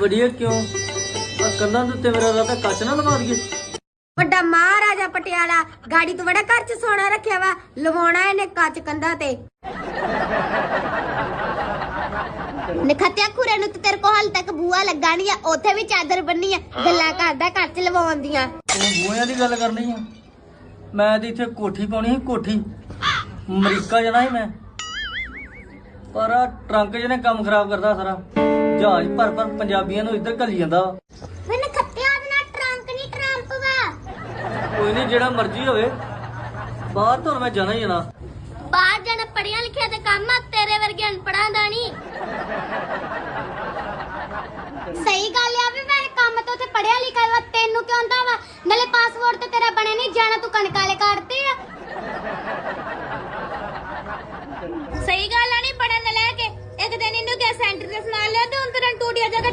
ਵਧੀਆ ਕਿਉਂ? ਆ ਕੰਨਾਂ ਦੇ ਉੱਤੇ ਮੇਰਾ ਰਾਤਾ ਕੱਚ ਨਾ ਲਵਾ ਦਈਏ। ਵੱਡਾ ਮਹਾਰਾਜਾ ਪਟਿਆਲਾ ਗਾੜੀ ਤੋਂ ਬੜਾ ਘਰ ਚ ਸੋਨਾ ਰੱਖਿਆ ਵਾ ਲਵਾਉਣਾ ਇਹਨੇ ਕੱਚ ਕੰਧਾਂ ਤੇ। ਨਖਤਿਆ ਖੁਰੇ ਨੂੰ ਤੇ ਤੇਰੇ ਕੋ ਹਾਲ ਤੱਕ ਬੂਆ ਲੱਗਾ ਨਹੀਂ ਆ ਉੱਥੇ ਵੀ ਚਾਦਰ ਬੰਨੀ ਆ ਗੱਲਾਂ ਕਰਦਾ ਘਰ ਚ ਤੂੰ ਬੂਹਿਆਂ ਦੀ ਗੱਲ ਕਰਨੀ ਆ। ਮੈਂ ਤੇ ਇੱਥੇ ਕੋਠੀ ਪਾਉਣੀ ਸੀ ਕੋਠੀ। ਅਮਰੀਕਾ ਜਾਣਾ ਸੀ ਮੈਂ। ਪਰ ਟਰੰਕ ਜਿਹਨੇ ਕੰਮ ਖਰਾਬ ਕਰਦਾ ਸਾਰਾ। ਜਹਾਜ਼ ਭਰ ਭਰ ਪੰਜਾਬੀਆਂ ਨੂੰ ਇੱਧਰ ਘੱਲੀ ਜਾਂਦਾ। ਵਾ। ਨਖਤਿਆ ਉਹਦੇ ਨਾਲ ਟਰੰਕ ਨਹੀਂ ਟਰੰਪ ਵਾ ਕੋਈ ਨਹੀਂ ਜਿਹੜਾ ਮਰਜ਼ੀ ਹੋਵੇ। ਬਾਹਰ ਤੋਂ ਮੈਂ ਜਾਣਾ ਹੀ ਜਾਣਾ। ਬਾਹਰ ਜਾਣਾ ਪੜਿਆ ਲਿਖਿਆ ਤੇ ਕੰਮ ਆ ਤੇਰੇ ਵਰਗੇ ਅਨਪੜਾਂ ਦਾ ਨਹੀਂ ਸਹੀ ਗੱਲ ਆ ਵੀ ਮੈਂ ਕੰਮ ਤੋਂ ਤੇ ਪੜਿਆ ਲਿਖਿਆ ਵਾ ਤੈਨੂੰ ਕਿਉਂ ਆਂਦਾ ਵਾ? ਨਾਲੇ ਪਾਸਪੋਰਟ ਤੇ ਤੇਰਾ ਬਣਿਆ ਨਹੀਂ ਜਾਣਾ ਤੂੰ ਕਣਕ ਵਾਲੇ ਕਰਤੇ ਆ। ਸਹੀ ਗੱਲ ਆ ਨਹੀਂ ਪੜਨ ਲੈ